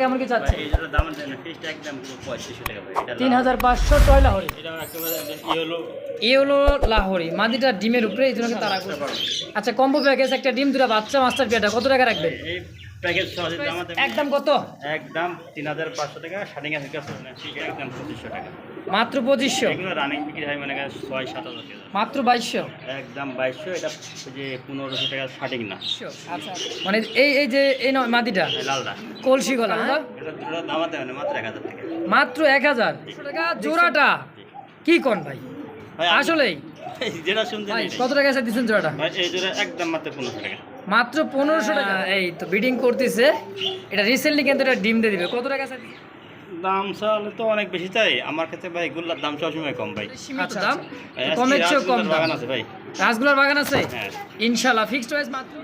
কেমন কি চাচ্ছে? এই দাম দেন ফিসটা একদম পুরো পঁয়ত্রিশশো টাকা ভাই এটা তিন হাজার পাঁচশো টয় লাহরি। এটা একেবারে হলো এ হলো লাহরি মাদিটা ডিমের উপরে তারা আচ্ছা কম্বো প্যাকেজ একটা ডিম দুটা বাচ্চা মাস্টার পেয়েটা কত টাকা রাখবেন? এই প্যাকেজ একদম কত? একদম তিন হাজার পাঁচশো টাকা শার্টিং আছে একদম পঁচিশশো টাকা। মাত্র পঁচিশশো? এগুলো রানিং বিক্রি হয় মানে ছয় সাত হাজার মাত্র বাইশশো? একদম বাইশশো এটা যে পনেরোশো টাকা শার্টিং না। আচ্ছা। মানে এই এই যে এই নয় এই লালটা। কলসি গলা হ্যাঁ? এটা দুটো দাম মানে মাত্র এক হাজার টাকা। মাত্র এক হাজার? টাকা জোড়াটা? কি কোন ভাই? আসলেই? যেটা এটাই। কত টাকা দিচ্ছেন জোড়াটা? এই জোড়া একদম মাত্র পনেরোশো টাকা। মাত্র পনেরোশো টাকা। এই তো বিডিং করতেছে। এটা রিসেন্টলি কিন্তু এটা ডিম দিয়ে দিবে। কত টাকা আছে দাম চালে তো অনেক বেশি চাই। আমার কাছে ভাই গুল্লার দাম সবসময় কম ভাই। আচ্ছা দাম? কমের চেয়েও কম বাগান আছে ভাই। রাসগুলার বাগান আছে? হ্যাঁ। ইনশাল্লাহ ফিক্সড প্রাইস মাত্র।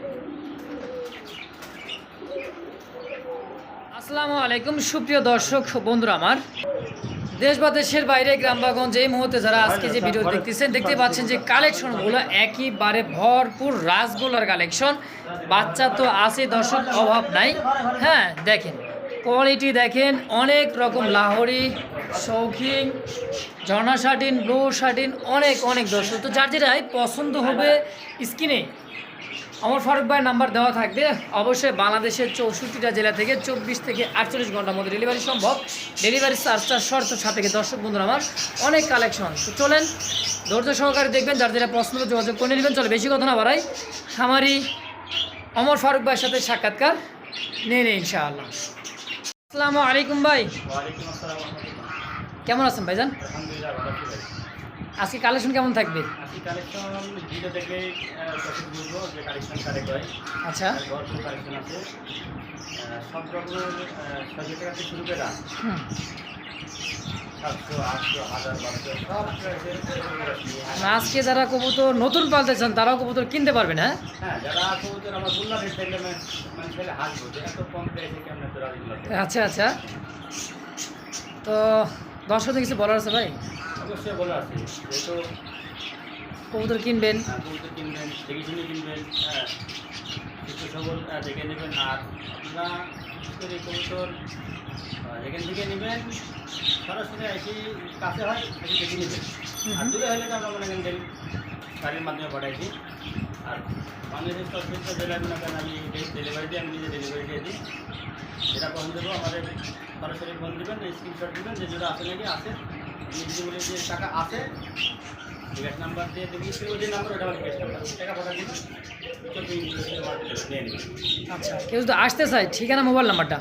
আসসালামু আলাইকুম সুপ্রিয় দর্শক বন্ধুরা আমার। দেশ বা দেশের বাইরে গ্রামবাগঞ্জ এই মুহূর্তে যারা আজকে যে ভিডিও দেখতেছেন, দেখতে পাচ্ছেন যে কালেকশনগুলো একইবারে ভরপুর রাসগোলার কালেকশন বাচ্চা তো আছে, দর্শক অভাব নাই। হ্যাঁ দেখেন কোয়ালিটি দেখেন, অনেক রকম লাহরি, শৌখিন ঝর্ণা শার্টিন, ব্লু শার্টিন, অনেক অনেক দর্শক। তো যার যেটাই পছন্দ হবে স্কিনে আমার ফারুক ভাই নাম্বার দেওয়া থাকবে। অবশ্যই বাংলাদেশের চৌষট্টিটা জেলা থেকে চব্বিশ থেকে আটচল্লিশ ঘণ্টার মধ্যে ডেলিভারি সম্ভব। ডেলিভারি চার্জটা শর্ত সাপেক্ষে দর্শক বন্ধুরা আমার অনেক কালেকশন তো চলেন ধৈর্য সহকারে দেখবেন যার যেটা প্রশ্ন যোগাযোগ করে নেবেন চলে বেশি কথা না বাড়াই। খামারি অমর ফারুক ভাইয়ের সাথে সাক্ষাৎকার নিয়ে নিই ইনশাআল্লাহ। আসসালামু আলাইকুম ভাই। কেমন আছেন ভাইজান? আজকে কালেকশন কেমন থাকবে? আজকে কালেকশন ভিডিও থেকে বুঝব যে কালেকশন কারেক্ট হয়। আচ্ছা। ভরপুর কালেকশন আছে। সব রকমের ছয়শো টাকা থেকে শুরু করে হুম। সাতশো আটশো হাজার বারোশো সব প্রাইসের আজকে যারা কবুতর নতুন পালতে চান তারাও কবুতর কিনতে পারবেন হ্যাঁ? হ্যাঁ দেখলে মানে আচ্ছা আচ্ছা। তো দর্শকদের কিছু বলার আছে ভাই? অবশ্যই আছি যেহেতু কবুতর কিনবেন? কবুতর কিনবেন দেখে শুনে কিনবেন হ্যাঁ কিছু সকল দেখে নেবেন আর আপনারা বিশেষ করে কবুতর যেখান থেকে নেবেন সরাসরি এসে কাছে হয় এসে দেখে নেবেন। আর দূরে হলে তো আমরা মনে করেন গাড়ির মাধ্যমে পাঠাইছি। আর বাংলাদেশের প্রত্যেকটা জেলায় মনে করেন আমি ডেলিভারি দিয়ে আমি নিজে ডেলিভারি দিয়ে দিই। যেটা পছন্দ দেবো আমাদের সরাসরি ফোন দেবেন স্ক্রিনশট দেবেন যে যেটা আছে নাকি আছে। বলি টাকা আছে গ্যাস নাম্বার দিয়ে দেখি যে নাম্বার ওটা টাকা পাঠা আচ্ছা কেউ যদি আসতে চায়, ঠিকানা মোবাইল নাম্বারটা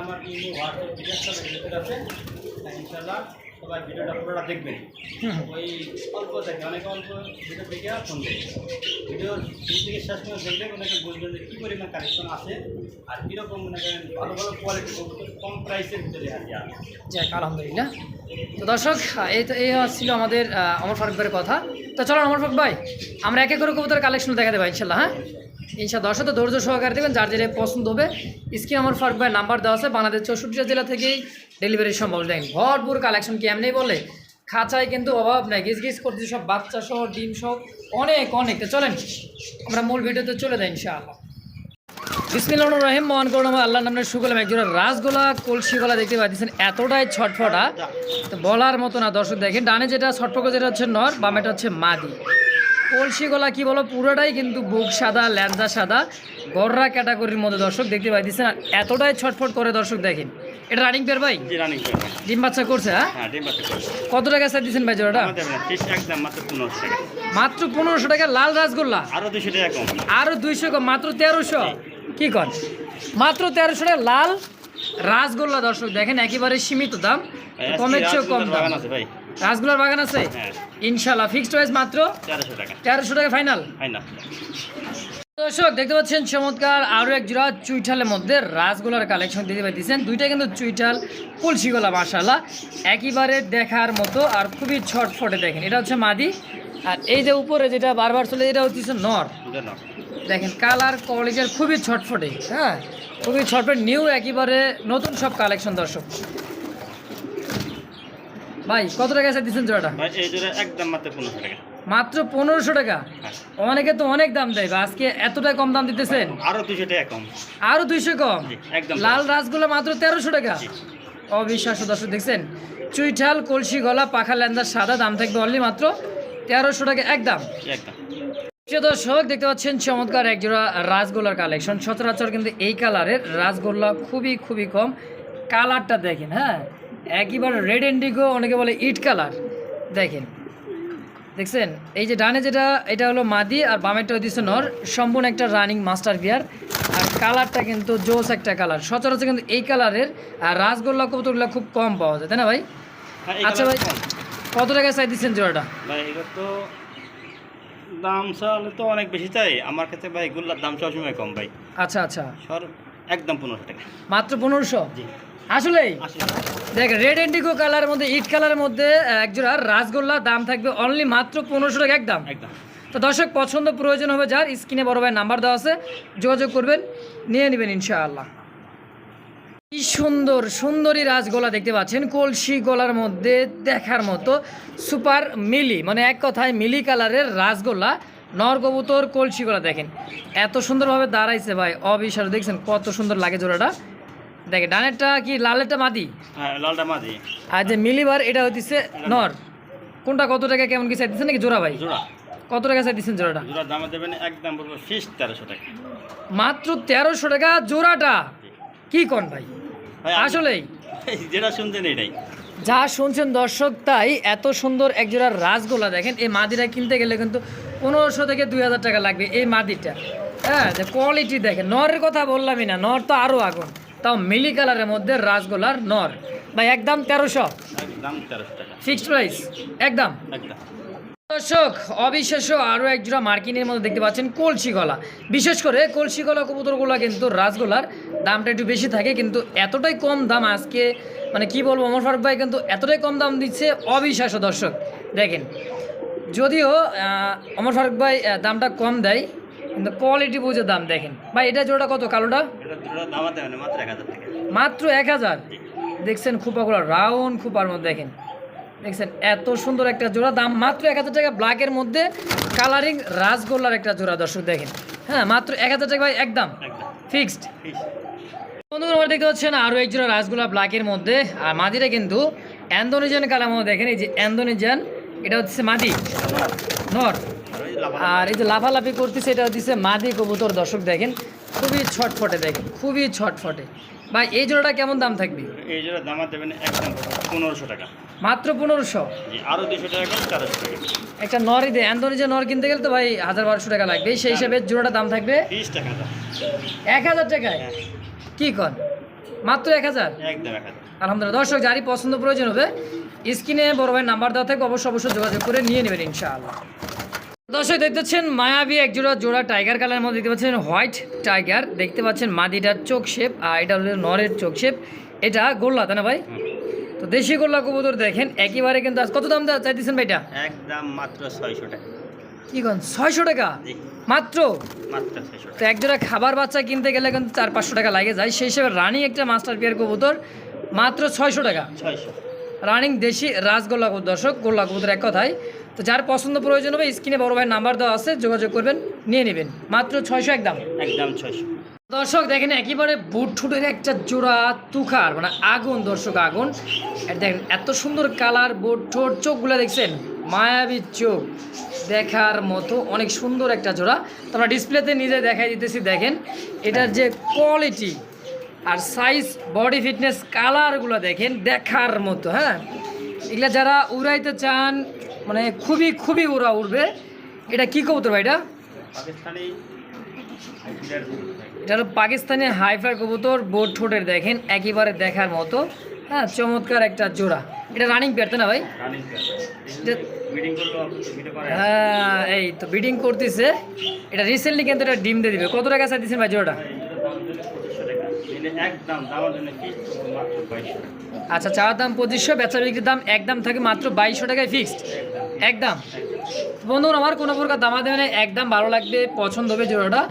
আমার ইনশাল্লাহ সবাই ভিডিওটা পুরোটা দেখবেন। ওই অল্প দেখে অনেকে অল্প ভিডিও দেখে আর ফোন শুরু থেকে শেষ পর্যন্ত দেখলে অনেকে বুঝবেন যে কী পরিমাণ কালেকশন আছে আর কীরকম মনে করেন ভালো ভালো কোয়ালিটি কম প্রাইসের ভিতরে আছে। যাক আলহামদুলিল্লাহ। তো দর্শক এই তো এই ছিল আমাদের অমর ফারুক ভাইয়ের কথা। তো চলো অমর ফারুক ভাই আমরা একে করে কবুতর কালেকশন দেখা দেবো ইনশাল্লাহ হ্যাঁ? ইনশা দর্শক তো ধৈর্য সহকারে দেবেন যার যেটা পছন্দ হবে স্ক্রিন আমার ফারুক ভাই নাম্বার দেওয়া আছে বাংলাদেশ চৌষট্টিটা জেলা থেকেই ডেলিভারি সম্ভব দেখেন ভরপুর কালেকশন কি এমনি বলে? খাঁচায় কিন্তু অভাব নাই গিজ গিজ করতে সব বাচ্চা সহ ডিম সহ অনেক অনেক। তো চলেন, আমরা মূল ভিডিওতে চলে যাই ইনশাআল্লাহ। বিসমিল্লাহ রহিম, মহান করুন আল্লাহ নামের সুগলাম একজোড়া রাসগোলা কলসি গলা দেখতে পাচ্ছেন এতটাই ছটফটা। তো বলার মতো না, দর্শক দেখেন, ডানে যেটা ছটফট, যেটা হচ্ছে নর বামেটা হচ্ছে মাদি। কলসি গলা কি বলো, পুরোটাই কিন্তু বুক সাদা ল্যাঞ্জা সাদা, গররা ক্যাটাগরির মধ্যে দর্শক দেখতে পাইতেছেন, আর এতটাই ছটফট করে দর্শক দেখেন। এটা রানিং পেয়ার ভাই জি রানিং করবেন ডিম বাচ্চা করছে হ্যাঁ? হ্যাঁ ডিম বাচ্চা কত টাকা স্যার দিচ্ছেন ভাই জোড়াটা? ফিস একদম মাত্র পনেরোশো টাকা। মাত্র পনেরোশো টাকা লাল রাসগোল্লা? আরও দুশো টাকা কম। আরও দুইশো কম মাত্র তেরোশো? কি কর মাত্র তেরোশো টাকা লাল রাসগোল্লা দর্শক দেখেন একেবারে সীমিত দাম। কমের কম দাম। বাগান আছে ভাই। রাসগোল্লার বাগান আছে? হ্যাঁ। ইনশাল্লাহ ফিক্সড প্রাইস মাত্র তেরোশো টাকা। তেরোশো টাকা ফাইনাল না দর্শক দেখতে পাচ্ছেন চমৎকার আরও এক জোড়া চুইঠালের মধ্যে রাসগোলার কালেকশন দিতে পাইতেছেন দুইটা কিন্তু চুইঠাল কলসিগোলা মাসাল্লাহ একেবারে দেখার মতো আর খুবই ছটফটে দেখেন। এটা হচ্ছে মাদি। আর এই যে উপরে যেটা বারবার চলে এটা হচ্ছে নর। দেখেন কালার কোয়ালিটির খুবই ছটফটে হ্যাঁ? খুবই ছটফট নিউ একেবারে নতুন সব কালেকশন দর্শক। ভাই কত টাকা দিচ্ছেন জোড়াটা? ভাই এই জোড়া একদম মাত্র পনেরোশো টাকা। মাত্র পনেরোশো টাকা। অনেকে তো অনেক দাম দেয় আজকে এতটা কম দাম দিতেছেন? আরও দুশো টাকা কম। আরও দুইশো কম? একদম লাল রাসগোল্লা মাত্র তেরোশো টাকা। অবিশ্বাস্য দর্শক দেখছেন? চুইঠাল কলসি গলা পাখা ল্যান্দার সাদা দাম থাকবে অনলি মাত্র তেরোশো টাকা একদম। দর্শক দেখতে পাচ্ছেন চমৎকার একজোড়া রাসগোল্লার কালেকশন। সচরাচর কিন্তু এই কালারের রাসগোল্লা খুবই খুবই কম। কালারটা দেখেন হ্যাঁ? একইবার রেড এন্ডিগো অনেকে বলে ইট কালার। দেখেন দেখছেন? এই যে ডানে যেটা এটা হলো মাদি আর বামেরটা হইতেছে নর। সম্পূর্ণ একটা রানিং মাস্টার বিয়ার আর কালারটা কিন্তু জোস একটা কালার সচরাচর কিন্তু এই কালারের আর রাসগোল্লা কবুতরগুলো খুব কম পাওয়া যায় তাই না ভাই? হ্যাঁ, আচ্ছা ভাই কত টাকা চাই দিচ্ছেন জোড়াটা? ভাই এগুলো তো দাম চালে তো অনেক বেশি চাই। আমার কাছে ভাই এগুলোর দাম সবসময় কম ভাই। আচ্ছা আচ্ছা। সর একদম পনেরোশো টাকা। মাত্র পনেরোশো? জি। আসলেই। দেখ রেড ইন্ডিগো কালারের মধ্যে ইট কালারের মধ্যে একজোড়া রাসগোল্লা দাম থাকবে অনলি মাত্র পনেরোশো টাকা একদম। একদম। তো দর্শক পছন্দ প্রয়োজন হবে যার স্ক্রিনে বড় ভাই নাম্বার দেওয়া আছে যোগাযোগ করবেন নিয়ে নেবেন ইনশাআল্লাহ। কি সুন্দর সুন্দরী রাজগোলা দেখতে পাচ্ছেন কলসি গলার মধ্যে দেখার মতো সুপার মিলি মানে এক কথায় মিলি কালারের রাজগোলা নর কবুতর কলসি গলা দেখেন। এত সুন্দরভাবে দাঁড়াইছে ভাই অবিশ্বাস দেখছেন কত সুন্দর লাগে জোড়াটা। দেখেন ডানেরটা কি লালেরটা মাদি? হ্যাঁ লালটা মাঝি আর যে মিলিবার এটা হইতেছে নর। কোনটা কত টাকা কেমন কি চাইতেছেন নাকি জোড়া ভাই? জোড়া। কত টাকা চাইতেছেন জোড়াটা? জোড়া দামে দেবেন একদম বলব ফিস তেরোশো টাকা। মাত্র তেরোশো টাকা জোড়াটা? কি কোন ভাই? আসলেই। যেটা শুনছেন এটাই। যা শুনছেন দর্শক তাই এত সুন্দর একজোড়া রাসগোলা দেখেন। এই মাদিটা কিনতে গেলে কিন্তু পনেরোশো থেকে দুই হাজার টাকা লাগবে এই মাদিটা। হ্যাঁ যে কোয়ালিটি দেখেন। নরের কথা বললামই না নর তো আরও আগুন। তাও মিলি কালারের মধ্যে রাসগোলার নর। ভাই একদম তেরোশো। একদম ফিক্সড প্রাইস একদম। একদম। দর্শক অবিশ্বাস্য আরও একজোড়া মার্কিনের মধ্যে দেখতে পাচ্ছেন কলসি গলা। বিশেষ করে কলসি গলা কবুতরগুলা কিন্তু রাসগোলার দামটা একটু বেশি থাকে কিন্তু এতটাই কম দাম আজকে মানে কি বলব অমর ফারুক ভাই কিন্তু এতটাই কম দাম দিচ্ছে অবিশ্বাস্য দর্শক। দেখেন যদিও অমর ফারুক ভাই দামটা কম দেয় কিন্তু কোয়ালিটি বুঝে দাম দেখেন। ভাই এটা জোড়া কত? কালোটা? দেবেন মাত্র এক হাজার দেখছেন খুপাগুলো রাউন্ড খুপার মধ্যে দেখেন। দেখছেন এত সুন্দর একটা জোড়া দাম মাত্র এক হাজার টাকা। ব্ল্যাকের মধ্যে কালারিং রাসগোল্লার একটা জোড়া দর্শক দেখেন। হ্যাঁ মাত্র এক হাজার টাকা ভাই একদম ফিক্সড বন্ধুরা আমরা দেখতে পাচ্ছেন আরও এক জোড়া রাসগোল্লা ব্ল্যাকের মধ্যে। আর মাদিটা কিন্তু অ্যান্ডোনেজিয়ান কালার মধ্যে দেখেন এই যে অ্যান্ডোনেজিয়ান এটা হচ্ছে মাদি। নর। আর এই যে লাফালাফি করতেছে এটা হচ্ছে মাদি কবুতর। দর্শক দেখেন খুবই ছটফটে দেখেন খুবই ছটফটে। ভাই এই জোড়াটা কেমন দাম থাকবে? এই জোড়া দামা দেবেন একদম পনেরোশো টাকা। মাত্র পনেরোশো? জি আরও দুশো টাকা করে টাকা। একটা নরই দে যে নর কিনতে গেলে তো ভাই হাজার বারোশো টাকা লাগবে সেই হিসাবে জোড়াটা দাম থাকবে ফিস টাকা এক হাজার টাকায়? হ্যাঁ। কি কন? মাত্র এক হাজার? একদম এক হাজার। আলহামদুলিল্লাহ। দর্শক যারই পছন্দ প্রয়োজন হবে স্ক্রিনে বড় ভাই নাম্বার দেওয়া থাকবে অবশ্যই অবশ্যই যোগাযোগ করে নিয়ে নেবেন ইনশাআল্লাহ। দর্শক দেখতে পাচ্ছেন মায়াবী এক জোড়া জোড়া টাইগার কালারের মধ্যে দেখতে পাচ্ছেন হোয়াইট টাইগার দেখতে পাচ্ছেন মাদিটার চোখ শেপ আর এটা হলো নরের চোখ শেপ এটা গোল্লা তাই না ভাই? তো দেশি গোল্লা কবুতর দেখেন একেবারে কিন্তু আজ কত দাম চাইতেছেন ভাইটা একদম মাত্র ছয়শো টাকা। কি কন ছয়শো টাকা? মাত্র? তো একজোড়া খাবার বাচ্চা কিনতে গেলে কিন্তু চার পাঁচশো টাকা লাগে যায়। সেই হিসেবে রানিং একটা মাস্টার পিয়ার কবুতর মাত্র ছয়শো টাকা। ছয়শো। রানিং দেশি রাজগোল্লা কবুতর দর্শক গোল্লা কবুতর এক কথায়। তো যার পছন্দ প্রয়োজন হবে স্ক্রিনে বড় ভাই নাম্বার দেওয়া আছে যোগাযোগ করবেন নিয়ে নেবেন। মাত্র ছয়শো একদম। একদম ছয়শো। দর্শক দেখেন একেবারে বুট ঠুটের একটা জোড়া তুখার মানে আগুন দর্শক আগুন। দেখেন এত সুন্দর কালার বুট ঠোঁট চোখগুলো দেখছেন? মায়াবী চোখ। দেখার মতো অনেক সুন্দর একটা জোড়া। তো আমরা ডিসপ্লেতে নিজে দেখাই দিতেছি দেখেন। এটার যে কোয়ালিটি আর সাইজ বডি ফিটনেস কালারগুলো দেখেন দেখার মতো হ্যাঁ? এগুলা যারা উড়াইতে চান মানে খুবই খুবই উড়া উড়বে। এটা কি কবুতর ভাই এটা? পাকিস্তানি এটা হলো পাকিস্তানি হাইফার কবুতর বোর্ড ঠোঁটের দেখেন একেবারে দেখার মতো। হ্যাঁ চমৎকার একটা জোড়া। এটা রানিং পেয়ার না ভাই? হ্যাঁ এই তো বিডিং করতেছে। এটা রিসেন্টলি কিন্তু এটা ডিম দিয়ে দিবে। কত টাকা চাইতেছেন ভাই জোড়াটা? আচ্ছা চাওয়ার দাম পঁচিশশো বেচা বিক্রির দাম একদম থাকে মাত্র বাইশশো টাকায় ফিক্সড একদম। বন্ধুরা আমার কোনো প্রকার দামা দেবে না একদম ভালো লাগবে, পছন্দ হবে জোড়াটা।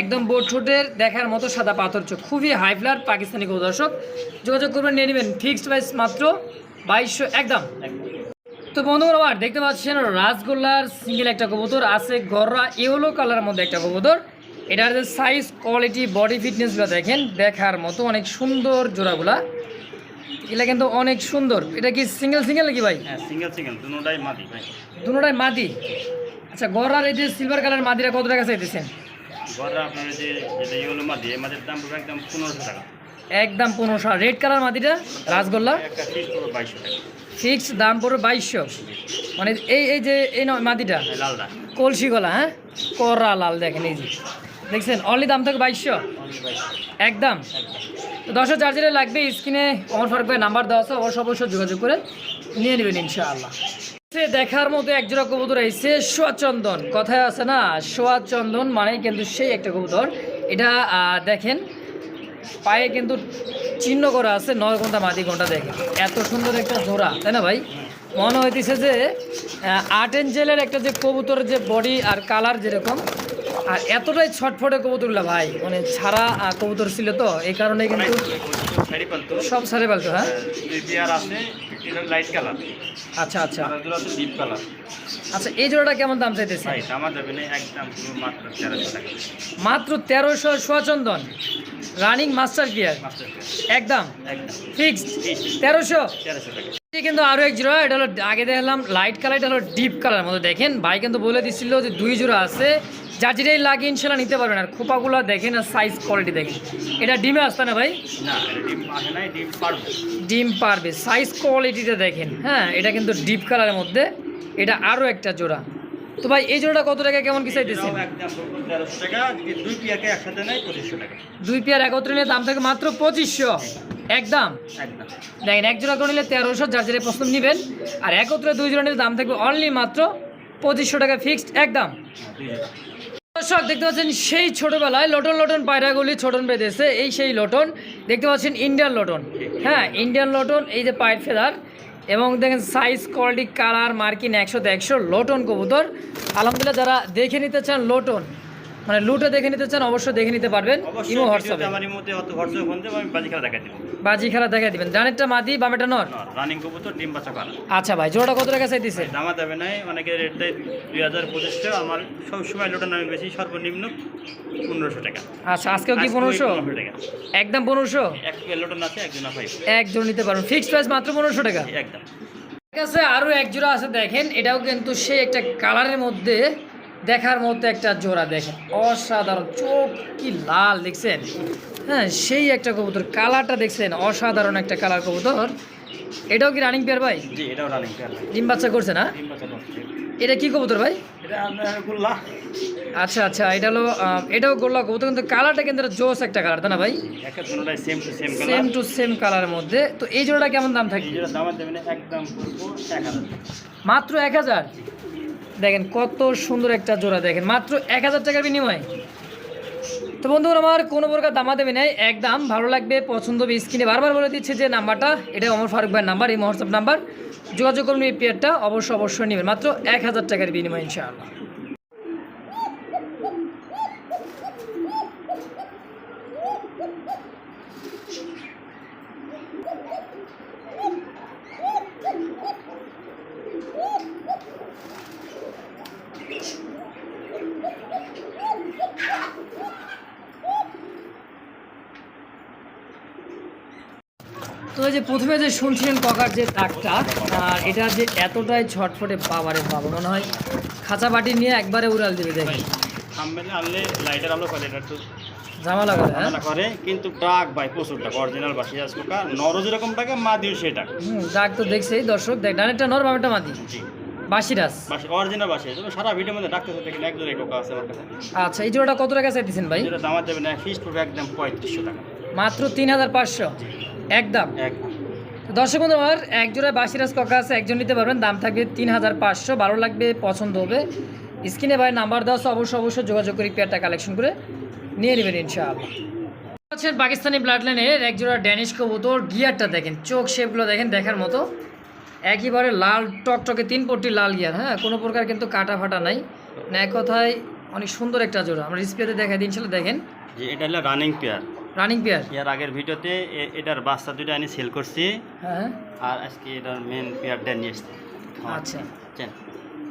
একদম বোট ঠোঁটের দেখার মতো সাদা পাথর চোখ। খুবই হাই ফ্লার পাকিস্তানি দর্শক। যোগাযোগ করবেন, নিয়ে নেবেন ফিক্সড প্রাইস মাত্র বাইশশো, একদম। তো বন্ধুরা আমার দেখতে পাচ্ছেন রাসগোল্লার সিঙ্গেল একটা কবুতর, আছে গররা ইয়েলো কালারের মধ্যে একটা কবুতর। এটার যে সাইজ কোয়ালিটি বডি ফিটনেসগুলো দেখেন, দেখার মতো অনেক সুন্দর জোড়াগুলা। এগুলা কিন্তু অনেক সুন্দর। এটা কি সিঙ্গেল সিঙ্গেল নাকি ভাই? হ্যাঁ সিঙ্গেল সিঙ্গেল দুটাই মাদি ভাই। দুটোটাই মাদি? আচ্ছা গররার এই যে সিলভার কালার মাদিরা কত টাকা চাইতেছেন? ঘরে আপনার যে যেটা ইয়েলো মাদি এই মাদির দাম একদম পনেরোশো টাকা। একদম পনেরোশো। রেড কালার মাদিটা রাসগোল্লা? ফিক্স দাম পড়বে বাইশশো। মানে এই এই যে এই নয় মাদিটা? লালটা। কলসি গলা হ্যাঁ? কররা লাল দেখেন এই যে। দেখছেন অনলি দাম থাকে বাইশশো। একদম। তো দশশো চার্জারে লাগবে স্ক্রিনে অমর ফারুক ভাই নাম্বার দেওয়া আছে অবশ্য অবশ্যই যোগাযোগ করে নিয়ে নেবেন ইনশাআল্লাহ। দেখার মতো একজোড়া কবুতর আইছে সোয়াচন্দন কথায় আছে না সোয়াচন্দন মানে কিন্তু সেই একটা কবুতর। এটা দেখেন, পায়ে কিন্তু চিহ্ন করা আছে, নয় ঘণ্টা মাদি ঘণ্টা দেখেন। এত সুন্দর একটা জোড়া, তাই না ভাই? মনে হইতেছে যে আর্ট এঞ্জেলের একটা যে কবুতর যে বডি আর কালার যেরকম আর এতটাই ছটফটে কবুতরগুলো ভাই মানে ছাড়া কবুতর ছিল তো এই কারণে কিন্তু সব সারে পালতো হ্যাঁ? লাইট কালার আচ্ছা আচ্ছা। ডিপ কালার আচ্ছা এই জোড়াটা কেমন দাম চাইতেছে? মাত্র তেরোশো সোয়াচন্দন। রানিং মাস্টার গিয়ার একদম। ফিক্সড তেরোশো? কিন্তু আরও এক জোড়া এটা হলো আগে দেখলাম লাইট কালার এটা হলো ডিপ কালার মতো দেখেন। ভাই কিন্তু বলে দিচ্ছিল যে দুই জোড়া আছে। যা যেটাই লাগে ইনশাল্লাহ নিতে পারবেন। আর খোপাগুলো দেখেন আর সাইজ কোয়ালিটি দেখেন। এটা ডিমে আসতে না ভাই? ডিম পারবে। সাইজ কোয়ালিটিটা দেখেন হ্যাঁ? এটা কিন্তু ডিপ কালারের মধ্যে। এটা আরও একটা জোড়া। তো ভাই এই জোড়াটা কত টাকা কেমন কি চাইতেছেন দুই পেয়ার একত্রে নিলে দাম থাকে মাত্র পঁচিশশো। একদম? একদম। দেখেন এক জোড়া করে নিলে তেরোশো যার যারা প্রথম নেবেন। আর একত্রে দুই জোড়া নিলে দাম থাকবে অনলি মাত্র পঁচিশশো টাকা ফিক্সড একদম? দর্শক দেখতে পাচ্ছেন সেই ছোটবেলায় লটন লটন পায়রাগুলি ছোটন বেঁধেছে। এই সেই লটন দেখতে পাচ্ছেন ইন্ডিয়ান লটন। হ্যাঁ ইন্ডিয়ান লটন এই যে পায়ের ফেদার। এবং দেখেন সাইজ কোয়ালিটি কালার মার্কিন একশো একশো লোটন কবুতর। আলহামদুলিল্লাহ, যারা দেখে নিতে চান লটন মানে লুটে দেখে নিতে চান অবশ্যই দেখে নিতে পারবেন। ইমো হোয়াটসঅ্যাপে। আমার মধ্যে অত হোয়াটসঅ্যাপ ফোন দেবো আমি বাজি খেলা দেখা দেবো। বাজি খেলা দেখা দিবেন। ডানেরটা মাদি বামেটা নর? রানিং কবুতর ডিম বাচ্চা করা আচ্ছা ভাই জোড়াটা কত টাকা চাইতেছে? দামা দেবে নাই অনেকে রেট দেয় দুই হাজার পঁচিশশো আমার সব সময় লোটার নামে বেশি সর্বনিম্ন পনেরোশো টাকা। আচ্ছা আজকেও কি আজকে ওই পনেরোশো টাকা। একদম পনেরোশো? এক লোটন আছে একজন একজন নিতে পারবেন। ফিক্সড প্রাইস মাত্র পনেরোশো টাকা? একদম। ঠিক আছে আরও এক জোড়া আছে দেখেন। এটাও কিন্তু সেই একটা কালারের মধ্যে দেখার মধ্যে একটা জোড়া দেখেন। অসাধারণ। চোখ কি লাল দেখছেন? হ্যাঁ সেই একটা কবুতর। কালারটা দেখছেন? অসাধারণ একটা কালার কবুতর। এটাও কি রানিং পেয়ার ভাই? জি এটাও রানিং পেয়ার ডিম বাচ্চা করছে না? এটা কি কবুতর ভাই? এটা আচ্ছা আচ্ছা এটা হলো এটাও গোল্লা কবুতর কিন্তু কালারটা কিন্তু জোস একটা কালার তাই না ভাই? Same to same same colour to same কালারের মধ্যে। তো এই জোড়াটা কেমন দাম থাকে দাম একদম মাত্র এক হাজার? দেখেন কত সুন্দর একটা জোড়া দেখেন, মাত্র এক হাজার টাকার বিনিময়ে। তো বন্ধুরা আমার কোনো প্রকার দামা দেবে নাই, একদম ভালো লাগবে, পছন্দ হবে, স্ক্রিনে বারবার বলে দিচ্ছে যে নাম্বারটা এটা অমর ফারুক ভাইয়ের নাম্বার, এই হোয়াটসঅ্যাপ নাম্বার। যোগাযোগ করুন এই পেয়ারটা, অবশ্যই অবশ্যই নেবেন, মাত্র এক হাজার টাকার বিনিময় ইনশাআল্লাহ। তো এই যে প্রথমে যে শুনছিলেন ককার যে ডাকটা আর এটা যে এতটাই ছটফটে বাবারে বাবা মনে হয় খাঁচা বাটি নিয়ে একবারে উড়াল দিবে সামনে আনলে লাইটের আলো করে এটা একটু ঝামেলা করে হ্যাঁ? করে কিন্তু ডাক ভাই প্রচুর ডাক অরিজিনাল বাসি নরও যেরকম ডাকে মা দিও সে ডাক। হুম ডাক তো দেখছেই দর্শক। দেখ ডানেরটা নর বামেরটা মাদি। জি। বাসিরাস বাসি অরিজিনাল বাসি তুমি সারা ভিডিওর মধ্যে ডাকতেছে দেখেন এক জোড়া কোকা আছে আমার কাছে। আচ্ছা এই জোড়াটা কত টাকা চাইতেছেন ভাই? না পড়বে একদম টাকা। মাত্র তিন হাজার পাঁচশো। একদম। একদম। দর্শক বন্ধু আমার এক জোড়ায় বাসিরাজ ককা আছে একজন নিতে পারবেন। দাম থাকবে তিন হাজার পাঁচশো ভালো লাগবে পছন্দ হবে। স্ক্রিনে ভাই নাম্বার দেওয়া আছে অবশ্যই অবশ্যই যোগাযোগ করে পেয়ারটা কালেকশন করে নিয়ে নেবেন ইনশাআল্লাহ। আচ্ছা পাকিস্তানি ব্লাড লাইনের এক জোড়া ড্যানিশ কবুতর গিয়ারটা দেখেন চোখ শেপগুলো দেখেন দেখার মতো। একেবারে লাল টকটকে তিন পট্টি লাল গিয়ার হ্যাঁ? কোনো প্রকার কিন্তু কাটা ফাটা নাই। না এক কথায় অনেক সুন্দর একটা জোড়া। আমরা ডিসপ্লেতে দেখাই দিই ইনশাল্লাহ দেখেন। যে এটা হলো রানিং পেয়ার রানিং পেয়ার এর আগের ভিডিওতে এটার বাচ্চা দুটো আমি সেল করছি। হ্যাঁ। আর আজকে এটার মেন পেয়ারটা নিয়ে এসছি আচ্ছা।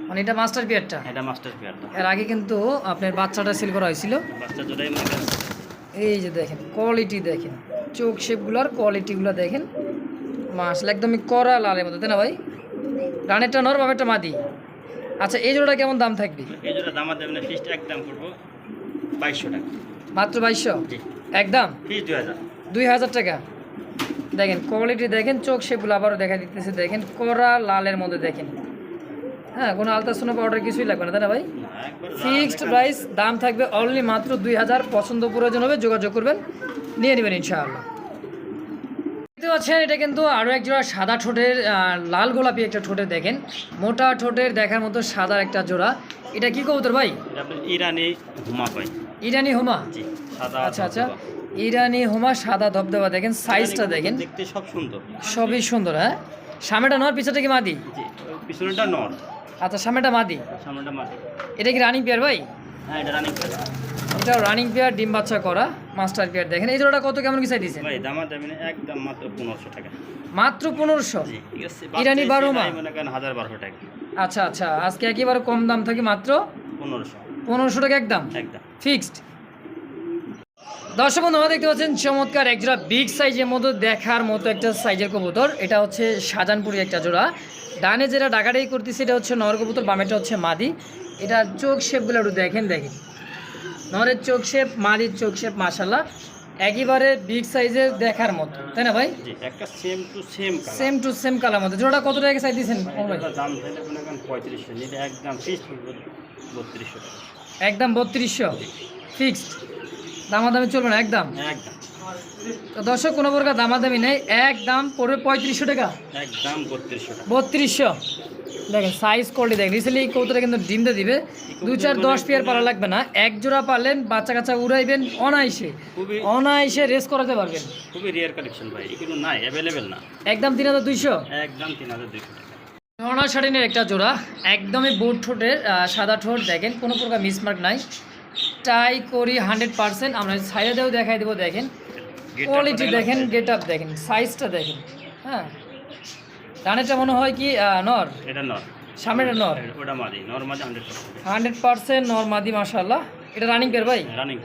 মানে এটা মাস্টার পিয়ারটা এটা মাস্টার পেয়ারটা এর আগে কিন্তু আপনার বাচ্চাটা সেল করা হয়েছিল। বাচ্চা করেন। এই যে দেখেন কোয়ালিটি দেখেন। চোখ শেপগুলোর কোয়ালিটিগুলো দেখেন। মাসলা একদমই কড়া লালের মতো তাই না ভাই? রানেরটা নর বামেরটা মাদি। আচ্ছা এই জোড়াটা কেমন দাম থাকবে? এই জোড়া দামা দেবেন ফিস্ট একদম করব বাইশশো টাকা। মাত্র বাইশশো? একদম? দুই হাজার। দুই হাজার টাকা। দেখেন কোয়ালিটি দেখেন চোখ শেপগুলো আবারও দেখা দিতেছে দেখেন কড়া লালের মধ্যে দেখেন। হ্যাঁ কোনো আলতাসোনা পাউডার কিছুই লাগবে না তাই না ভাই? ফিক্সড প্রাইস দাম থাকবে অনলি মাত্র দুই হাজার পছন্দ প্রয়োজন হবে যোগাযোগ করবেন নিয়ে নেবেন ইনশাআল্লাহ। দেখতে পাচ্ছেন এটা কিন্তু আরও এক জোড়া সাদা ঠোঁটের লাল গোলাপি একটা ঠোঁটের দেখেন। মোটা ঠোঁটের দেখার মতো সাদার একটা জোড়া। এটা কি কবুতর ভাই? ইরানি হুমা পাই ইরানি হোমা? জি সাদা আচ্ছা আচ্ছা। ইরানি হোমা সাদা ধবধবা। দেখেন সাইজটা দেখেন। দেখতে সব সুন্দর। সবই সুন্দর হ্যাঁ? সামনেটা নর পিছাটা কি মাদি? পিছনেটা নর। আচ্ছা সামনেটা মাদি। সামনেটা মাটি এটা কি রানিং পেয়ার ভাই? হ্যাঁ এটা রানিং পেয়ার এটা রানিং পেয়ার ডিম বাচ্চা করা মাস্টার পেয়ার দেখেন এই জোড়াটা কত কেমন কি চাই দিয়েছেন? ভাই দামা দেবেন একদম মাত্র পনেরোশো টাকা। মাত্র পনেরোশো? জি ঠিক আছে ইরানি বারো মা? মনে করেন হাজার বারোশো টাকা। আচ্ছা আচ্ছা। আজকে একেবারে কম দাম থাকে মাত্র? পনেরোশো। পনেরোশো টাকা একদম? একদম। ফিক্সড। দর্শক বন্ধুরা দেখতে পাচ্ছেন চমৎকার এক জোড়া বিগ সাইজের মতো দেখার মতো একটা সাইজের কবুতর। এটা হচ্ছে শাহজাহানপুরি একটা জোড়া। ডানে যেটা ডাকাটাই করতেছে এটা হচ্ছে নর কবুতর বামেটা হচ্ছে মাদি। এটা চোখ শেপগুলো একটু দেখেন দেখেন। নরের চোখ শেপ মাদির চোখ শেপ মাসাল্লাহ একেবারে বিগ সাইজের দেখার মতো তাই না ভাই? জি একটা same to same same to same colour মতো। জোড়া কত টাকা সাইজ দিয়েছেন? ভাই? দাম তাহলে মনে করেন পঁয়ত্রিশশো নিলে একদম ফিক্সড বত্রিশশো। একদম বত্রিশশো। ফিক্সড দামাদামি চলবে না একদম? একদম। তো দর্শক কোনো প্রকার দামাদামি নেই। এক দাম পড়বে পঁয়ত্রিশশো টাকা। একদম বত্রিশশো দেখেন সাইজ কোয়ালিটি দেখেন। রিসেন্টলি এই কৌতটা কিন্তু ডিম দিয়ে দিবে। দু চার দশ পেয়ার পালা লাগবে না। এক জোড়া পারলেন বাচ্চা কাচ্চা উড়াইবেন অনায়াসে। অনায়াসে রেস করাতে পারবেন। খুবই রেয়ার কালেকশন ভাই। এগুলো নাই অ্যাভেলেবেল না। একদম তিন হাজার দুইশো। একদম তিন হাজার দুইশো ঝর্ণা শাড়িনের একটা জোড়া। একদমই বুট ঠোঁটের সাদা ঠোঁট দেখেন। কোনো প্রকার মিসমার্ক নাই। ট্রাই করি হান্ড্রেড পার্সেন্ট আমরা সাইডেও দেখাই দেবো দেখেন। কোয়ালিটি দেখেন। গেট আপ দেখেন সাইজটা দেখেন হ্যাঁ। ডানেরটা মনে হয় কি নর? এটা নর। সামনেটা নর। ওটা মাদি নর মাদি হান্ড্রেড পার্সেন্ট নর মাদি মাসাল্লাহ এটা রানিং পেয়ার ভাই? রানিং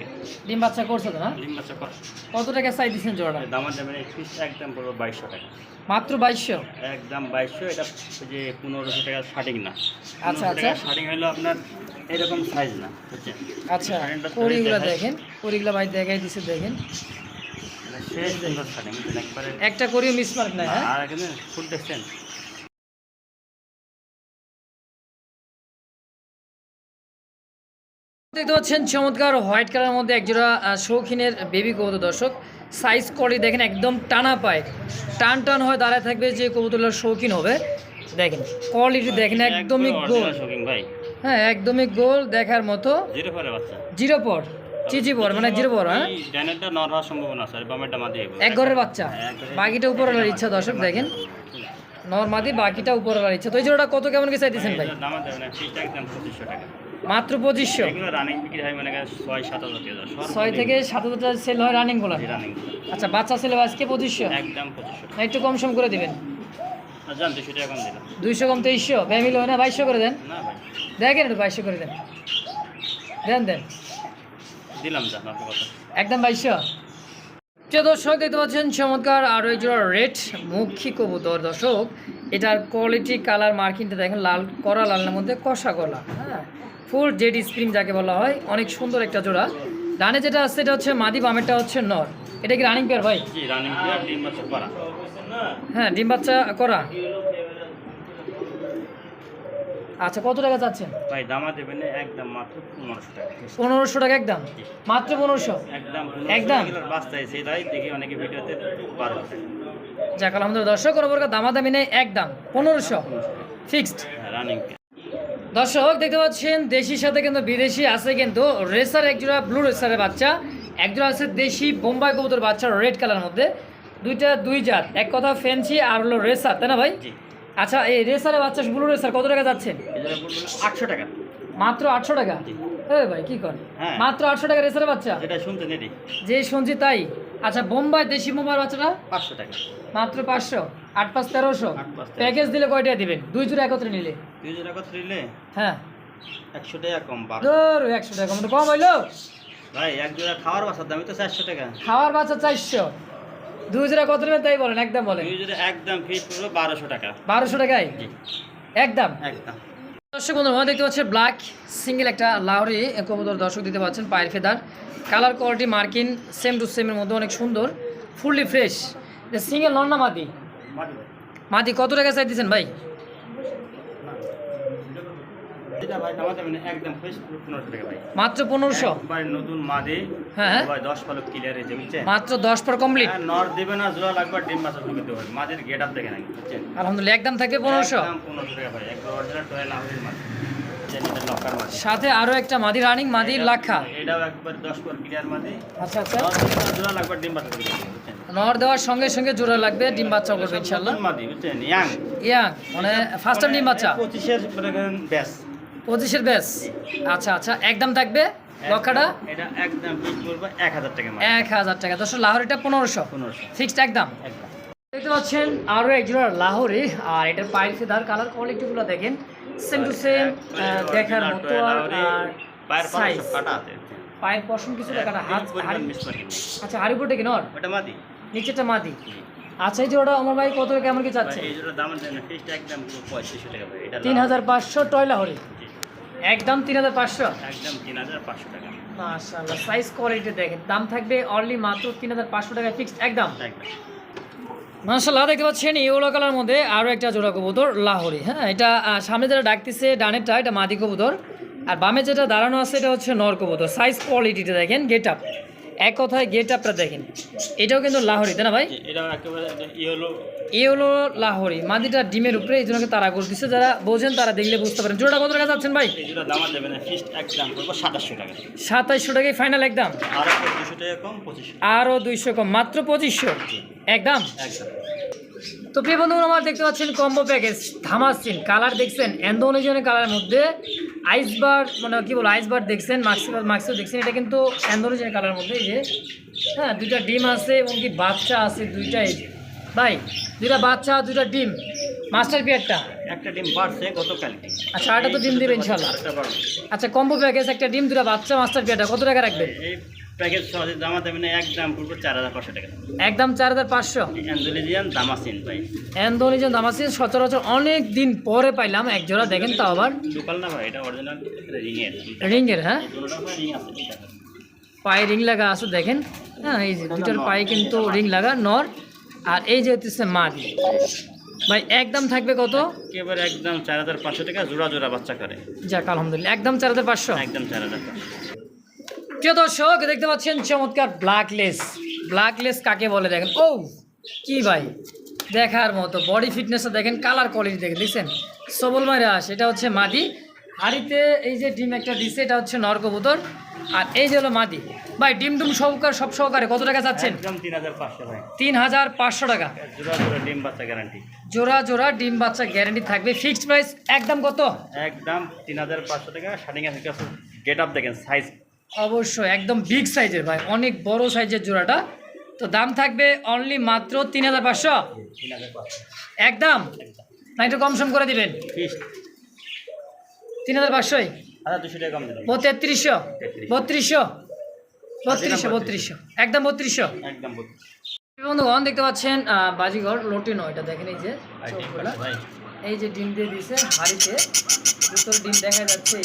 ডিম বাচ্চা করছে না? লিম বাচ্চা কর কত টাকা সাইজ দিচ্ছেন জোড়াটা? দামার দেবেন ফিস একদম পড়বে বাইশশো টাকা। মাত্র বাইশশো? একদম বাইশশো এটা যে পনেরোশো টাকা শার্টিং না। আচ্ছা, আচ্ছা। শার্টিং হলো আপনার এরকম সাইজ না আচ্ছা কড়িগুলো দেখেন কড়িগুলো ভাই দেখাই দিছে দেখেন। শেষ সুন্দর শার্টিং বুঝছেন একবারে একটা করিও মিসমার্ক নাই হ্যাঁ? আর এখানে ফুল দেখছেন দেখতে পাচ্ছেন চমৎকার হোয়াইট কালারের মধ্যে একজোড়া শৌখিনের বেবি কবুতর দর্শক। সাইজ কোয়ালিটি দেখেন একদম টানা পায়। টান টান হয়ে দাঁড়ায় থাকবে যে কবুতরগুলো শৌখিন হবে। দেখেন কোয়ালিটি দেখেন একদমই গোল হ্যাঁ একদমই গোল দেখার মতো। জিরো পরে বাচ্চা। জিরো পর চিচি মানে জিরো হ্যাঁ? ডানেরটা নর হওয়ার সম্ভাবনা আছে বামেরটা মাদি এক ঘরের বাচ্চা। হ্যাঁ, বাকিটা ইচ্ছা দর্শক দেখেন। নর্মাদি বাকিটা ইচ্ছা। তো এই জোড়াটা কত কেমন কি চাইতেছেন ভাই? টাকা। মাত্র পঁচিশশো। হয় মানে ছয় থেকে সাত হাজার সেল হয় রানিংগুলো? রানিং আচ্ছা বাচ্চা ছেলে আজকে পঁচিশশো? একদম একটু কম সম করে দিবেন। দুইশো কম তেইশশো? ফ্যামিলি হয় না বাইশশো করে দেন? দেখেন একটু বাইশশো করে দেন। দেন দেন। দিলাম জান আপনার কথা। একদম বাইশশো প্রিয় দর্শক দেখতে পাচ্ছেন চমৎকার আরও এই জোড়া রেড মুখী কবুতর। দর্শক এটার কোয়ালিটি কালার মার্কিংটা দেখেন লাল করা লালের মধ্যে কষা গলা। হ্যাঁ ফুল জেড স্প্রিং যাকে বলা হয় অনেক সুন্দর একটা জোড়া। ডানে যেটা আছে এটা হচ্ছে মাদি বামেরটা হচ্ছে নর। এটা কি রানিং পেয়ার ভাই? হ্যাঁ ডিম বাচ্চা করা। আচ্ছা কত টাকা চাচ্ছেন? ভাই দামা দেবেন না একদম মাত্র পনেরোশো টাকা। পনেরোশো টাকা একদম? মাত্র পনেরোশো? একদম একদম? বাস্তায় সেটাই দেখি অনেকে ভিডিওতে বারো যাক আলহামদুলিল্লাহ দর্শক কোনো প্রকার দামাদামি নেই একদম পনেরোশো। ফিক্সড। রানিং দর্শক দেখতে পাচ্ছেন দেশির সাথে কিন্তু বিদেশি আছে কিন্তু রেসার একজোড়া ব্লু রেসারের বাচ্চা। একজোড়া আছে দেশি বোম্বাই কবুতর বাচ্চা রেড কালার মধ্যে। দুইটা দুই জাত এক কথা ফ্যান্সি আর হলো রেসার তাই না ভাই? আচ্ছা এই রেসারের বাচ্চা ব্লু রেসার কত টাকা যাচ্ছে? আটশো টাকা। মাত্র আটশো টাকা। এ ভাই কি কর হ্যাঁ। মাত্র আটশো টাকা রেসারের বাচ্চা? যেটা শুনতে নেই যে শুনছি তাই। আচ্ছা বোম্বাই দেশি বোম্বাই বাচ্চাটা? পাঁচশো টাকা। মাত্র পাঁচশো। আট পাঁচ তেরোশো। প্যাকেজ দিলে কয়টা দিবেন? দুই জোড়া একত্রে নিলে। দুই জোড়া কত নিলে? হ্যাঁ। একশো টাকা কম ধর একশো টাকা মতো কম হইল? ভাই এক জোড়া খাওয়ার বাসার দামই তো চারশো টাকা। খাওয়ার বাচ্চা চারশো। দুই জোড়া কত নেবেন তাই বলেন একদম বলেন। দুই জোড়া একদম ফিট পড়বে বারোশো টাকা। বারোশো টাকায়? একদম? একদম। দর্শক বন্ধু আমরা দেখতে পাচ্ছি ব্ল্যাক সিঙ্গেল একটা লাহরি কবুতর দর্শক দিতে পাচ্ছেন পায়ের ফেদার। কালার কোয়ালিটি মার্কিন সেম টু সেমের মধ্যে অনেক সুন্দর ফুললি ফ্রেশ সিঙ্গেল নন না মাদি? মাদি। কত টাকা চাই দিচ্ছেন ভাই? এটা ভাই দামা যাবে না একদম ফ্রেশ পনেরোশো টাকা ভাই। মাত্র নতুন মাদে। হ্যাঁ, হ্যাঁ। ভাই দশ পালক ক্লিয়ার হয়েছে বুঝছেন? মাত্র দশ পর কমপ্লিট হ্যাঁ, নর দেবে না জোড়া লাগবে ডিম ঢুকে দেবে। মাদের বুঝছেন? আলহামদুলিল্লাহ একদম থাকবে টাকা ভাই অরিজিনাল টয়েল মাছ সাথে আরও একটা মাদি রানিং মাদি লাখা। এটাও একবার দশ পর ক্লিয়ার মাদে। আচ্ছা আচ্ছা। জোড়া লাগবে ডিম মাছের ঢুকে নর দেওয়ার সঙ্গে সঙ্গে জোড়া লাগবে ডিম বাচ্চা করবে ইনশাল্লাহ। ইয়াং ইয়াং মানে ফার্স্ট টাইম ডিম বাচ্চা। পঁচিশের মনে ব্যাস। পঁচিশের বেশ আচ্ছা আচ্ছা একদম থাকবে লক্ষাটা এটা একদম এক হাজার টাকা এক হাজার টাকা। দশ লাহোরিটা পনেরোশো। পনেরোশো। ফিক্সড একদম দেখতে পাচ্ছেন আরও এক জোড়া লাহোরি আর এটার পায়ের ফেদার কালার কোয়ালিটিগুলো দেখেন। সেম টু সেম দেখার মতো আর পায়ের সাইজ পশম কিছুটা কাটা হাত হাড়ি- মিস করি আচ্ছা হাড়ি উপরটা কি নর? ওটা মাদি। নিচেটা মাদি। আচ্ছা এই জোড়া আমার ভাই কত কেমন কি চাচ্ছে? এই জন্য দাম একদম পুরো পঁয়ত্রিশশো টাকা ভাই। এটা তিন হাজার পাঁচশো টয় লাহোরি। জি, একদম তিন হাজার পাঁচশো? একদম তিন হাজার পাঁচশো টাকা। মাশাআল্লাহ সাইজ কোয়ালিটি দেখেন। দাম থাকবে অনলি মাত্র তিন হাজার পাঁচশো টাকা ফিক্সড একদম? মাশাল্লাহ দেখতে পাচ্ছেন ইয়েলো কালার মধ্যে আরও একটা জোড়া কবুতর লাহোরি। হ্যাঁ এটা সামনে যেটা ডাকতেছে ডানেরটা এটা মাদি কবুতর। আর বামে যেটা দাঁড়ানো আছে এটা হচ্ছে নর কবুতর। সাইজ কোয়ালিটিটা দেখেন গেট আপ এক কথায় গেট আপটা দেখেন। এটাও কিন্তু লাহোরি তাই না ভাই? এটা একেবারে এ হলো লাহোরি মাদিটা ডিমের উপরে এই জন্য তারা করতেছে যারা বোঝেন তারা দেখলে বুঝতে পারেন। জোড়া কত টাকা যাচ্ছেন ভাই? সাতাইশশো টাকায় ফাইনাল একদম আরও দুইশো কম মাত্র পঁচিশশো? একদম একদম তো প্রিয় বন্ধু আমার দেখতে পাচ্ছেন কম্বো প্যাকেজ ধামাসিন কালার দেখছেন অ্যান্ডোনেশনের কালারের মধ্যে আইসবার মানে কি বলব আইসবার দেখছেন মাক্সিমাল মাক্সিও দেখছেন এটা কিন্তু অ্যান্ডোনেশনের কালারের মধ্যে এই যে হ্যাঁ দুইটা ডিম আছে এবং কি বাচ্চা আছে দুইটা এই ভাই দুইটা বাচ্চা দুইটা ডিম মাস্টার পিয়ারটা একটা ডিম বাড়ছে গতকালকে আচ্ছা আরেকটা তো ডিম দিবে ইনশাল্লাহ আচ্ছা কম্বো প্যাকেজ একটা ডিম দুটা বাচ্চা মাস্টার পিয়ারটা কত টাকা রাখবেন? প্যাকেজ সহজে দামা দেবে না একদম পড়ব চার হাজার পাঁচশো টাকা। একদম চার হাজার পাঁচশো? অ্যান্ডোলেজিয়ান দামাসিন ভাই। অ্যান্ডোনেশিয়ান দামাসিন সচরাচর অনেক দিন পরে পাইলাম এক জোড়া দেখেন তাও আবার। লোকাল না ভাই এটা অরিজিনাল রিংয়ের। রিংয়ের হ্যাঁ? পায়ে রিং লাগা আছে দেখেন। হ্যাঁ এই যে দুটার পায়ে কিন্তু রিং লাগা নর। আর এই যে হচ্ছে মাদি ভাই একদম থাকবে কত? একেবারে একদম চার হাজার পাঁচশো টাকা জোড়া জোড়া বাচ্চা করে। যাক আলহামদুলিল্লাহ একদম চার হাজার পাঁচশো। একদম চার হাজার পাঁচশো। প্রিয় দর্শক দেখতে পাচ্ছেন চমৎকার ব্ল্যাক লেস ব্ল্যাক লেস কাকে বলে দেখেন? ও কি ভাই? দেখার মতো। বডি ফিটনেসটা দেখেন কালার কোয়ালিটি দেখেন দেখছেন? সবল মারে আস এটা হচ্ছে মাদি। হাড়িতে এই যে ডিম একটা দিচ্ছে এটা হচ্ছে নর কবুতর আর এই যে হলো মাদি। ভাই ডিম ডুম সহকার সব সহকারে কত টাকা চাচ্ছেন? তিন হাজার পাঁচশো ভাই। তিন হাজার পাঁচশো টাকা। জোড়া জোড়া ডিম বাচ্চা গ্যারান্টি জোড়া জোড়া ডিম বাচ্চা গ্যারেন্টি থাকবে। ফিক্সড প্রাইস একদম কত? একদম তিন হাজার পাঁচশো টাকা। শার্টিং গেট আপ দেখেন সাইজ অবশ্যই একদম বিগ সাইজের ভাই অনেক বড় সাইজের জোড়াটা। তো দাম থাকবে অনলি মাত্র তিন হাজার পাঁচশো। একদম? না একটু কম সম করে দিবেন। তিন হাজার পাঁচশোই? ও তেত্রিশশো বত্রিশশো? বত্রিশশো? বত্রিশশো একদম বত্রিশশো? একদম। বন্ধুগণ দেখতে পাচ্ছেন বাজিঘর লোটিনো এটা দেখেন এই যে এই যে ডিম দিয়ে দিছে হাড়িতে দুটো ডিম দেখা যাচ্ছে। এই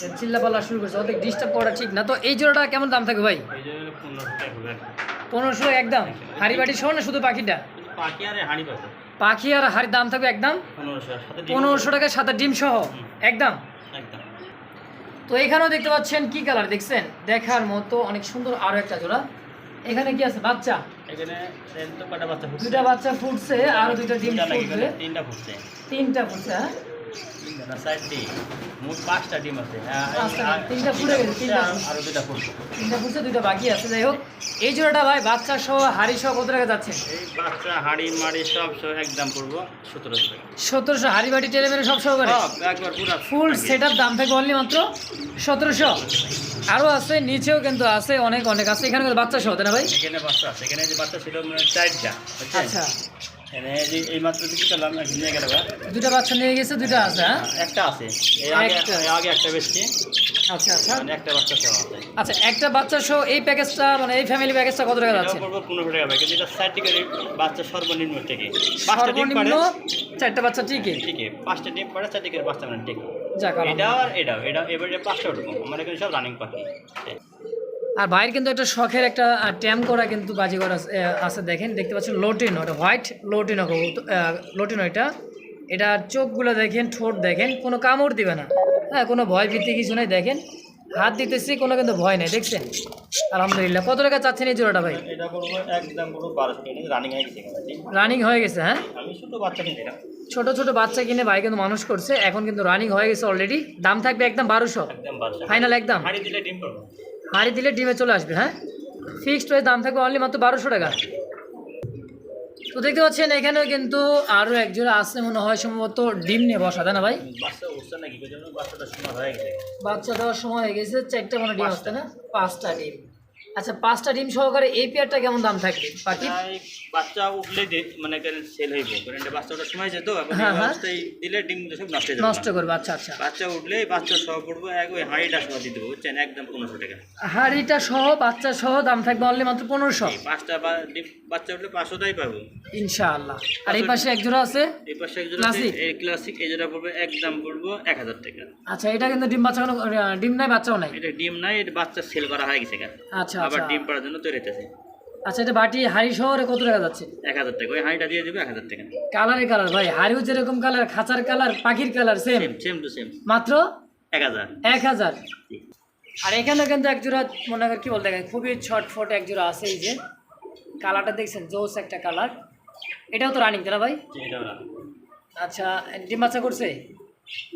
যে চিল্লাপাল্লা শুরু করছে অত ডিস্টার্ব করা ঠিক না। তো এই জোড়াটা কেমন দাম থাকবে ভাই? পনেরোশো একদম? হাড়ি বাটি সহ না শুধু পাখিটা? পাখি আরে হাড়ির দাম থাকবে একদম? পনেরোশো টাকা সাদা ডিম। সহ? একদম? একদম। তো এখানেও দেখতে পাচ্ছেন কি কালার দেখছেন? দেখার মতো অনেক সুন্দর আরও একটা জোড়া। এখানে কি আছে? বাচ্চা? এখানে দুটা বাচ্চা ফুটছে? দুইটা বাচ্চা ফুটছে আরও দুইটা ডিম ফুটছে তিনটা ফুটছে। তিনটা ফুটছে হ্যাঁ? না চারটি। মোট পাঁচটা ডিম আছে। হ্যাঁ, এই- পাঁচটা ডিম, আর- তিনটা ফুটে গেছে, তিনটা আর- আরও দুটা ফুটবে তিনটা ফুটছে দুইটা বাকি আছে। যাই হোক এই জোড়াটা ভাই বাচ্চা সহ হাড়ি সহ কত টাকা যাচ্ছে? এই বাচ্চা হাড়ি মাড়ি সব সব একদম পড়ব সতেরোশো টাকা। সতেরোশো হাড়ি বাটি টেলে মেরে সব সহ একবার পুরো ফুল সেট দাম অনলি মাত্র সতেরোশো। আরও আছে নিচেও কিন্তু আছে অনেক অনেক আছে। এখানে বাচ্চা সহ তাই না ভাই? এখানে বাচ্চা আছে। এখানে যে বাচ্চা ছিল মানে চারটা আচ্ছা। নিয়ে গেল দুটা বাচ্চা নিয়ে গেছে দুটা আছে হ্যাঁ? একটা আছে। আগে একটা। বেশি। আচ্ছা আচ্ছা। মানে একটা বাচ্চা সহ আচ্ছা একটা বাচ্চা সহ এই প্যাকেজটা মানে এই ফ্যামিলি প্যাকেজটা কত টাকা যাচ্ছে? পড়ব টাকা ভাই কিন্তু এটা ষাট টাকার বাচ্চা সর্বনিম্ন থেকে পাঁচটা ডিম পারে চারটা বাচ্চা ঠিকই ঠিক আছে পাঁচটা ডিম পারে চার টাকার বাচ্চা মানে ঠিক এটাও আর এটাও এটা এবারে পাঁচটা আমার এখানে সব রানিং পাখি। আর ভাইয়ের কিন্তু একটা শখের একটা ট্যাম করা কিন্তু বাজিঘর আছে আছে দেখেন দেখতে পাচ্ছেন লোটিনো এটা হোয়াইট লোটিনো লোটিনো এটা এটা চোখগুলো দেখেন ঠোঁট দেখেন কোনো কামড় দিবে না। হ্যাঁ কোনো ভয় ভীতি কিছু নেই দেখেন। হাত দিতেছি কোনো কিন্তু ভয় নেই দেখছেন? আলহামদুলিল্লাহ। কত টাকা চাচ্ছেন এই জোড়াটা ভাই? রানিং হয়ে গেছে হয়ে ছোট ছোট বাচ্চা কিনে ভাই কিন্তু মানুষ করছে এখন কিন্তু রানিং হয়ে গেছে অলরেডি দাম থাকবে একদম বারোশো। ফাইনাল একদম। হাঁড়ি দিলে ডিম চলে আসবে হ্যাঁ? ফিক্সড ওই দাম থাকবে অনলি মাত্র বারোশো টাকা। তো দেখতে পাচ্ছেন এখানেও কিন্তু আরও একজোড়া আসছে মনে হয় সম্ভবত ডিম নিয়ে বসা তাই না ভাই? হয়ে বাচ্চা দেওয়ার সময় হয়ে গেছে চারটে মনে ডিম আসতে না? পাঁচটা ডিম। আচ্ছা পাঁচটা ডিম সহকারে এই পেয়ারটা কেমন দাম থাকবে? পাখি? বাচ্চা উঠলে মানে সেল হইব? কারণ বাচ্চা ওঠার সময় যেত এখন হ্যাঁ, হ্যাঁ। অবস্থায় দিলে ডিমগুলো সব নষ্ট হয়ে নষ্ট করবে আচ্ছা আচ্ছা। বাচ্চা উঠলে বাচ্চা সহ পড়ব এক ওই হাঁড়িটা সহ দিয়ে দেবো বুঝছেন? একদম পনেরোশো টাকা। হাঁড়িটা সহ বাচ্চা সহ দাম থাকবে অনলি মাত্র পনেরোশো। এই পাঁচটা ডিম বাচ্চা উঠলে পাঁচশোটাই পাবো। ইনশাআল্লাহ। আর এই পাশে একজোড়া আছে? এই পাশে একজন আছে এই ক্লাসিক এই যেটা পড়বে একদম পড়ব এক হাজার টাকা। আচ্ছা এটা কিন্তু ডিম বাচ্চা কোনো ডিম নাই বাচ্চাও নাই? এটা ডিম নাই এটা বাচ্চা সেল করা হয়ে গেছে আচ্ছা আবার আচ্ছা। ডিম পাড়ার জন্য তৈরি হইতেছে। আচ্ছা এটা বাটি হাড়ি শহরে কত টাকা যাচ্ছে? এক হাজার টাকা। ওই হাঁড়িটা দিয়ে দেবে এক হাজার টাকা। কালারে কালার ভাই হাড়িও যেরকম কালার খাঁচার কালার পাখির colour same same to same মাত্র? এক হাজার। এক হাজার। আর এখানে কিন্তু এক জোড়া মনে কর কি বলতে গেলে খুবই ছটফট এক জোড়া আছে এই যে। কালারটা দেখছেন জোস একটা কালার। এটাও তো রানিং তাই না ভাই। আচ্ছা ডিম বাচ্চা করছে?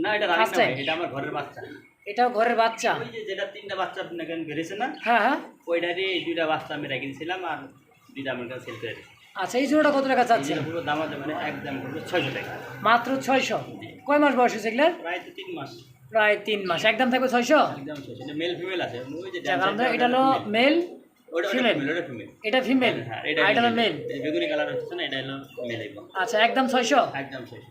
না এটা রানিং এটা আমার ঘরের বাচ্চা। এটাও ঘরের বাচ্চা। ওই যে যেটা তিনটা বাচ্চা আপনার কাছে বেরিয়েছে না? হ্যাঁ হ্যাঁ। ওইটারই এই দুইটা বাচ্চা আমি রেখেছিলাম আর দুইটা আমার কাছে সেল করে আচ্ছা এই জোড়াটা কত টাকা যেটা পুরো দাম আছে মানে একদম পুরো ছয়শো টাকা। মাত্র ছয়শো। কয় মাস বয়স হয়েছে এগুলার? প্রায় তো তিন মাস। প্রায় তিন মাস। একদম থাকবে ছয়শো? একদম ছয়শো। এটা মেল ফিমেল আছে। ওই যে side-টা এটা হলো মেল এটা ফিমেল হ্যাঁ এটা হলো মেল বেগুনি কালার হচ্ছে না এটা হলো মেল আচ্ছা একদম ছয়শো? একদম ছয়শো।